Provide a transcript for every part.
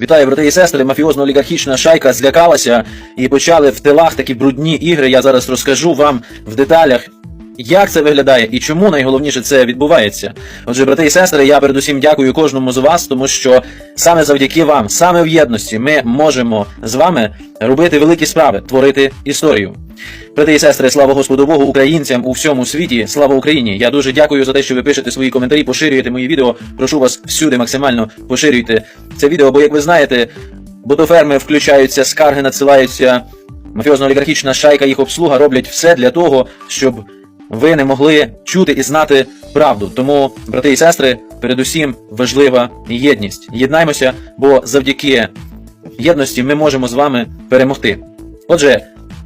Вітаю, брати і сестри. Мафіозно-олігархічна шайка злякалася і почали в тилах такі брудні ігри. Я зараз розкажу вам в деталях. Як це виглядає і чому найголовніше це відбувається? Отже, брати і сестри, я передусім дякую кожному з вас, тому що саме завдяки вам, саме в єдності, ми можемо з вами робити великі справи, творити історію. Брати і сестри, слава Господу Богу, українцям у всьому світі, слава Україні! Я дуже дякую за те, що ви пишете свої коментарі, поширюєте мої відео. Прошу вас всюди максимально поширюйте це відео, бо як ви знаєте, ботоферми включаються, скарги надсилаються. Мафіозно-олігархічна шайка, їх обслуга роблять все для того, щоб ви не могли чути і знати правду. Тому, брати і сестри, передусім важлива єдність. Єднаймося, бо завдяки єдності ми можемо з вами перемогти. Отже,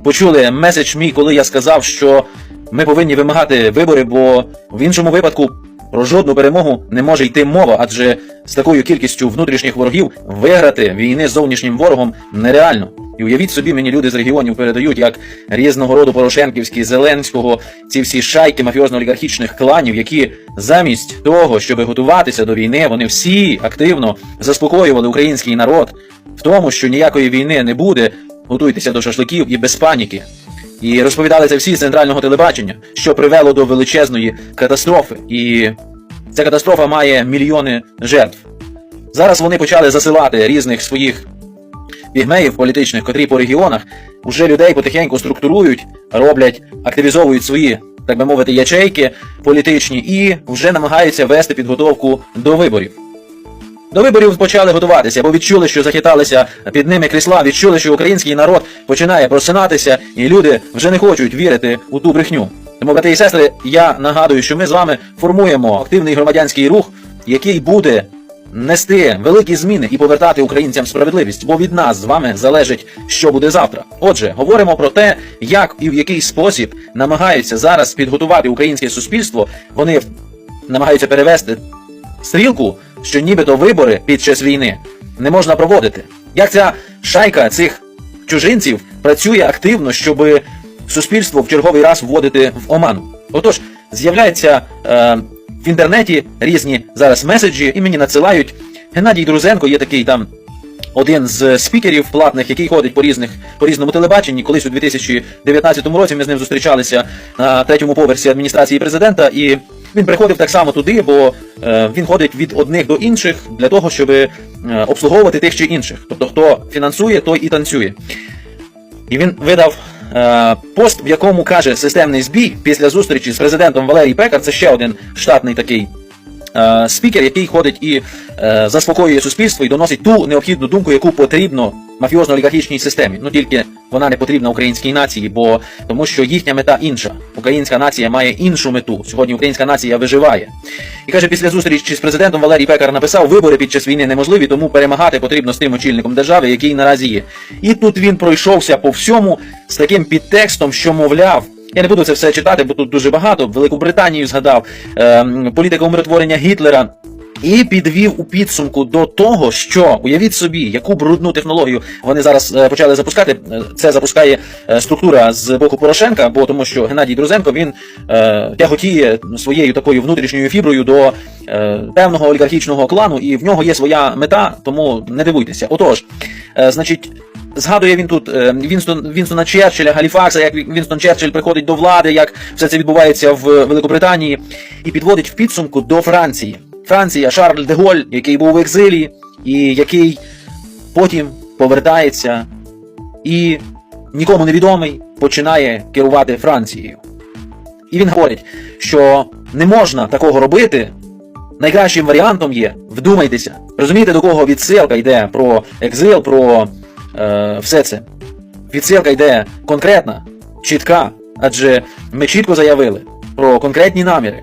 почули меседж мій, коли я сказав, що ми повинні вимагати вибори, бо в іншому випадку про жодну перемогу не може йти мова, адже з такою кількістю внутрішніх ворогів виграти війни з зовнішнім ворогом нереально. І уявіть собі, мені люди з регіонів передають, як різного роду Порошенківські, Зеленського, ці всі шайки мафіозно-олігархічних кланів, які замість того, щоб готуватися до війни, вони всі активно заспокоювали український народ в тому, що ніякої війни не буде. Готуйтеся до шашликів і без паніки. І розповідали це всі з центрального телебачення, що привело до величезної катастрофи. І ця катастрофа має мільйони жертв. Зараз вони почали засилати різних своїх пігмеїв політичних, котрі по регіонах уже людей потихеньку структурують, роблять, активізовують свої, так би мовити, ячейки політичні і вже намагаються вести підготовку до виборів. До виборів почали готуватися, бо відчули, що захиталися під ними крісла, відчули, що український народ починає просинатися, і люди вже не хочуть вірити у ту брехню. Тому, брати і сестри, я нагадую, що ми з вами формуємо активний громадянський рух, який буде нести великі зміни і повертати українцям справедливість, бо від нас з вами залежить, що буде завтра. Отже, говоримо про те, як і в який спосіб намагаються зараз підготувати українське суспільство. Вони намагаються перевести стрілку, що нібито вибори під час війни не можна проводити. Як ця шайка цих чужинців працює активно, щоб суспільство в черговий раз вводити в оману? Отож, з'являється е, в інтернеті різні зараз меседжі, і мені надсилають. Геннадій Друзенко є такий там. Один з спікерів платних, який ходить по різних по різному телебаченні, колись у 2019 році ми з ним зустрічалися на третьому поверсі адміністрації президента, і він приходив так само туди, бо е, він ходить від одних до інших для того, щоб е, обслуговувати тих чи інших. Тобто, хто фінансує, той і танцює. І він видав пост, в якому каже системний збій після зустрічі з президентом Валерій Пекар. Це ще один штатний такий е, спікер, який ходить і е, заспокоює суспільство і доносить ту необхідну думку, яку потрібно мафіозно-олігархічній системі. Ну тільки вона не потрібна українській нації, бо тому що їхня мета інша. Українська нація має іншу мету. Сьогодні українська нація виживає. І каже, після зустрічі з президентом Валерій Пекар написав: вибори під час війни неможливі, тому перемагати потрібно з тим очільником держави, який наразі є. І тут він пройшовся по всьому з таким підтекстом, що мовляв. Я не буду це все читати, бо тут дуже багато. Велику Британію згадав, е, політика умиротворення Гітлера. І підвів у підсумку до того, що уявіть собі, яку брудну технологію вони зараз е, почали запускати. Е, Це запускає е, структура з боку Порошенка, бо тому що Геннадій Друзенко він е, тяготіє своєю такою внутрішньою фіброю до е, певного олігархічного клану, і в нього є своя мета, тому не дивуйтеся. Отож, е, значить. Згадує він тут е, Вінстон Вінстона Черчилля, Галіфакса, як Вінстон Черчилль приходить до влади, як все це відбувається в Великобританії, і підводить в підсумку до Франції. Франція, Шарль де Голь, який був в екзилі, і який потім повертається і нікому невідомий починає керувати Францією. І він говорить, що не можна такого робити. Найкращим варіантом є вдумайтеся. Розумієте, до кого відсилка йде про екзил, про е, все це. Відсилка йде конкретна, чітка, адже ми чітко заявили про конкретні наміри.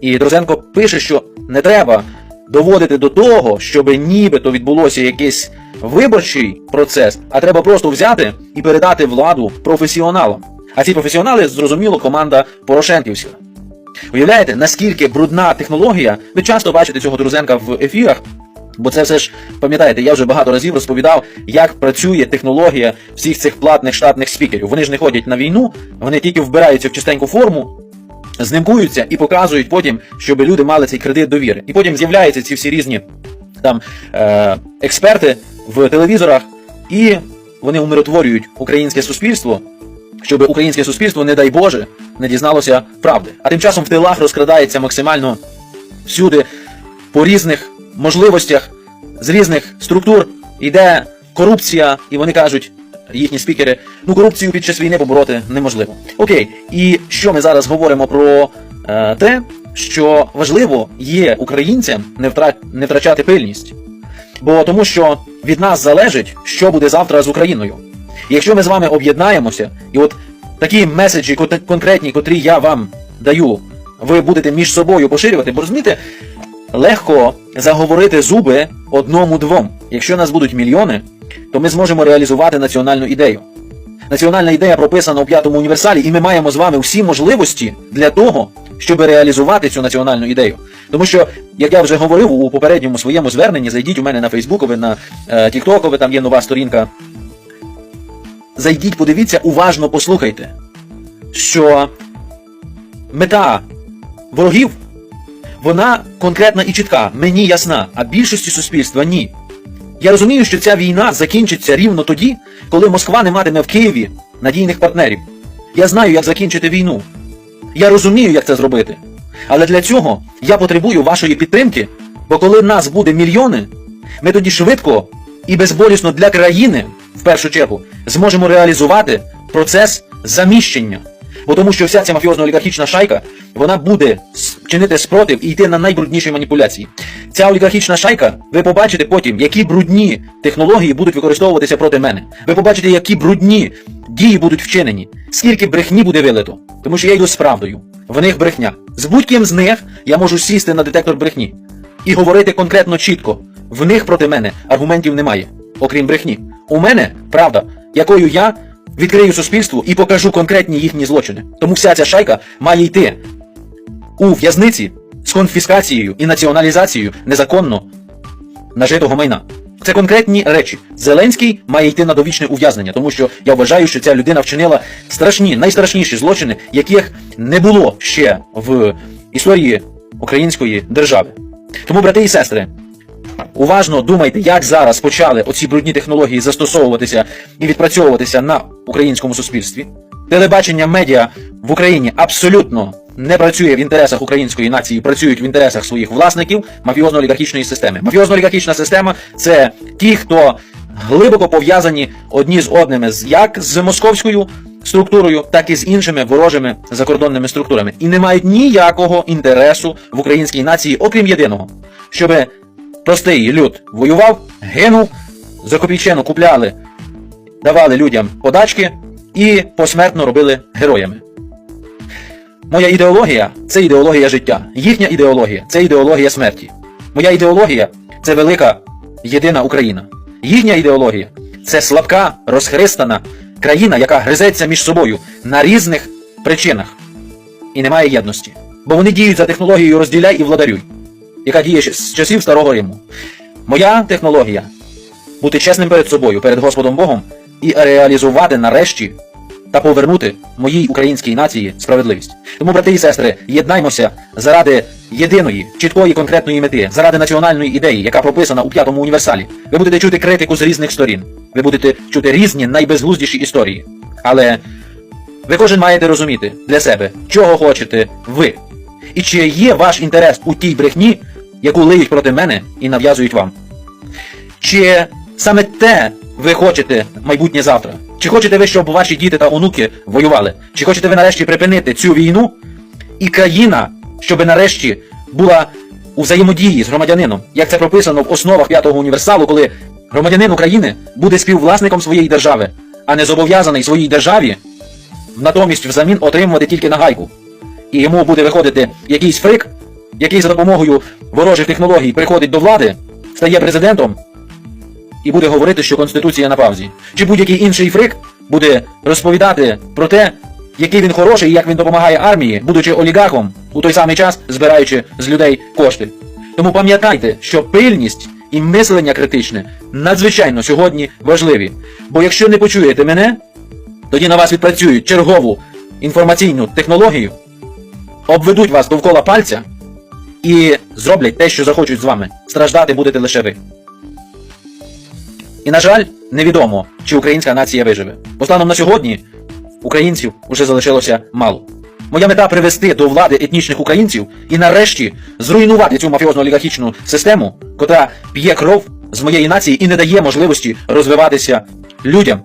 І Дрозенко пише, що не треба доводити до того, щоб нібито відбулося якийсь виборчий процес, а треба просто взяти і передати владу професіоналам. А ці професіонали, зрозуміло, команда Порошенківська. Уявляєте, наскільки брудна технологія? Ви часто бачите цього Друзенка в ефірах. Бо це все ж пам'ятаєте, я вже багато разів розповідав, як працює технологія всіх цих платних штатних спікерів. Вони ж не ходять на війну, вони тільки вбираються в чистеньку форму, знімкуються і показують потім, щоб люди мали цей кредит довіри. І потім з'являються ці всі різні там е, експерти в телевізорах, і вони умиротворюють українське суспільство, щоб українське суспільство, не дай Боже, не дізналося правди. А тим часом в тилах розкрадається максимально всюди, по різних можливостях, з різних структур йде корупція, і вони кажуть, їхні спікери, ну корупцію під час війни побороти неможливо. Окей, і що ми зараз говоримо про е, те, що важливо є українцям не, втра... не втрачати пильність. Бо тому що від нас залежить, що буде завтра з Україною. І якщо ми з вами об'єднаємося, і от такі меседжі конкретні, котрі я вам даю, ви будете між собою поширювати, бо розумієте, легко заговорити зуби одному-двом. Якщо нас будуть мільйони, то ми зможемо реалізувати національну ідею. Національна ідея прописана у п'ятому універсалі, і ми маємо з вами всі можливості для того, щоб реалізувати цю національну ідею. Тому що, як я вже говорив у попередньому своєму зверненні, зайдіть у мене на Фейсбукове, на е, Тіктокове, там є нова сторінка. Зайдіть, подивіться, уважно послухайте, що мета ворогів, вона конкретна і чітка, мені ясна, а більшості суспільства ні. Я розумію, що ця війна закінчиться рівно тоді, коли Москва не матиме в Києві надійних партнерів. Я знаю, як закінчити війну. Я розумію, як це зробити. Але для цього я потребую вашої підтримки, бо коли нас буде мільйони, ми тоді швидко і безболісно для країни, в першу чергу, зможемо реалізувати процес заміщення. Бо тому що вся ця мафіозно-олігархічна шайка, вона буде чинити спротив і йти на найбрудніші маніпуляції. Ця олігархічна шайка, ви побачите потім, які брудні технології будуть використовуватися проти мене. Ви побачите, які брудні дії будуть вчинені, скільки брехні буде вилито. Тому що я йду з правдою. В них брехня. З будь-ким з них я можу сісти на детектор брехні і говорити конкретно чітко. В них проти мене аргументів немає, окрім брехні. У мене правда, якою я відкрию суспільству і покажу конкретні їхні злочини. Тому вся ця шайка має йти у в'язниці з конфіскацією і націоналізацією незаконно нажитого майна. Це конкретні речі. Зеленський має йти на довічне ув'язнення, тому що я вважаю, що ця людина вчинила страшні, найстрашніші злочини, яких не було ще в історії української держави. Тому, брати і сестри, уважно думайте, як зараз почали оці брудні технології застосовуватися і відпрацьовуватися на українському суспільстві. Телебачення медіа в Україні абсолютно не працює в інтересах української нації, працюють в інтересах своїх власників мафіозно-олігархічної системи. Мафіозно-олігархічна система це ті, хто глибоко пов'язані одні з одними, як з московською структурою, так і з іншими ворожими закордонними структурами, і не мають ніякого інтересу в українській нації, окрім єдиного, щоб простий люд воював, гинув, за копійчину купляли, давали людям подачки і посмертно робили героями. Моя ідеологія це ідеологія життя. Їхня ідеологія це ідеологія смерті. Моя ідеологія це велика єдина Україна. Їхня ідеологія це слабка, розхристана країна, яка гризеться між собою на різних причинах і немає єдності. Бо вони діють за технологією розділяй і владарюй, яка діє з часів Старого Риму. Моя технологія бути чесним перед собою, перед Господом Богом і реалізувати нарешті та повернути моїй українській нації справедливість. Тому, брати і сестри, єднаймося заради єдиної, чіткої конкретної мети, заради національної ідеї, яка прописана у п'ятому універсалі. Ви будете чути критику з різних сторін. Ви будете чути різні найбезглуздіші історії. Але ви кожен маєте розуміти для себе, чого хочете ви. І чи є ваш інтерес у тій брехні, яку лиють проти мене і нав'язують вам. Чи саме те ви хочете майбутнє завтра? Чи хочете ви, щоб ваші діти та онуки воювали? Чи хочете ви нарешті припинити цю війну? І країна, щоб нарешті була у взаємодії з громадянином, як це прописано в основах п'ятого універсалу, коли громадянин України буде співвласником своєї держави, а не зобов'язаний своїй державі натомість взамін отримувати тільки нагайку. І йому буде виходити якийсь фрик, який за допомогою ворожих технологій приходить до влади, стає президентом і буде говорити, що Конституція на паузі. Чи будь-який інший фрик буде розповідати про те, який він хороший і як він допомагає армії, будучи олігархом, у той самий час збираючи з людей кошти. Тому пам'ятайте, що пильність і мислення критичне надзвичайно сьогодні важливі. Бо якщо не почуєте мене, тоді на вас відпрацюють чергову інформаційну технологію, обведуть вас довкола пальця і зроблять те, що захочуть з вами. Страждати будете лише ви. І, на жаль, невідомо, чи українська нація виживе. Бо станом на сьогодні українців уже залишилося мало. Моя мета привести до влади етнічних українців і нарешті зруйнувати цю мафіозно олігархічну систему, котра п'є кров з моєї нації і не дає можливості розвиватися людям.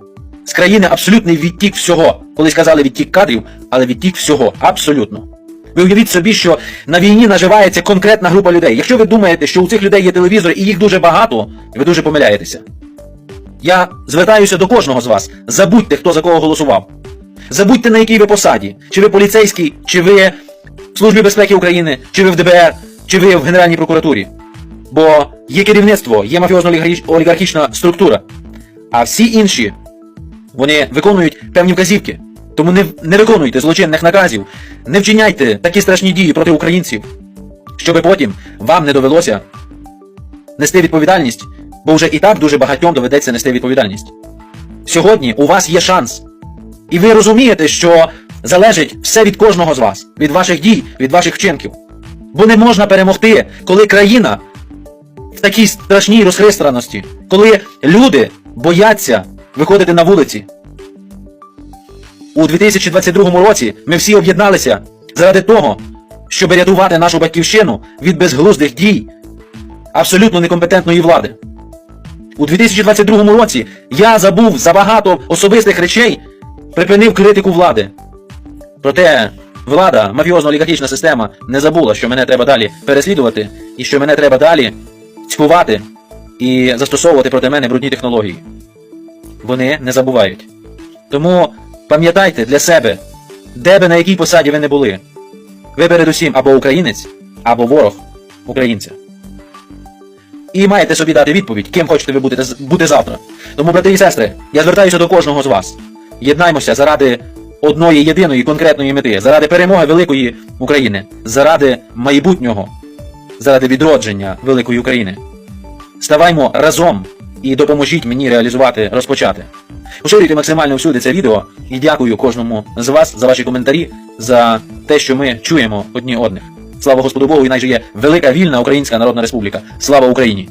З країни абсолютний відтік всього. Колись казали відтік кадрів, але відтік всього. Абсолютно. Ви уявіть собі, що на війні наживається конкретна група людей. Якщо ви думаєте, що у цих людей є телевізори і їх дуже багато, ви дуже помиляєтеся. Я звертаюся до кожного з вас. Забудьте, хто за кого голосував. Забудьте, на якій ви посаді. Чи ви поліцейський, чи ви в Службі безпеки України, чи ви в ДБР, чи ви в Генеральній прокуратурі. Бо є керівництво, є мафіозно-олігархічна структура. А всі інші вони виконують певні вказівки. Тому не, не виконуйте злочинних наказів, не вчиняйте такі страшні дії проти українців, щоб потім вам не довелося нести відповідальність, бо вже і так дуже багатьом доведеться нести відповідальність. Сьогодні у вас є шанс. І ви розумієте, що залежить все від кожного з вас, від ваших дій, від ваших вчинків. Бо не можна перемогти, коли країна в такій страшній розхристраності, коли люди бояться виходити на вулиці. У 2022 році ми всі об'єдналися заради того, щоб рятувати нашу батьківщину від безглуздих дій абсолютно некомпетентної влади. У 2022 році я забув за багато особистих речей, припинив критику влади. Проте влада, мафіозно-олігархічна система не забула, що мене треба далі переслідувати і що мене треба далі цькувати і застосовувати проти мене брудні технології. Вони не забувають. Тому пам'ятайте для себе, де би на якій посаді ви не були. Ви передусім або українець, або ворог українця. І маєте собі дати відповідь, ким хочете ви бути, бути завтра. Тому, брати і сестри, я звертаюся до кожного з вас. Єднаймося заради одної єдиної конкретної мети, заради перемоги великої України, заради майбутнього, заради відродження великої України. Ставаймо разом і допоможіть мені реалізувати розпочати. Поширюйте максимально всюди це відео і дякую кожному з вас за ваші коментарі, за те, що ми чуємо одні одних. Слава Господу Богу, і най же є велика вільна Українська Народна Республіка. Слава Україні!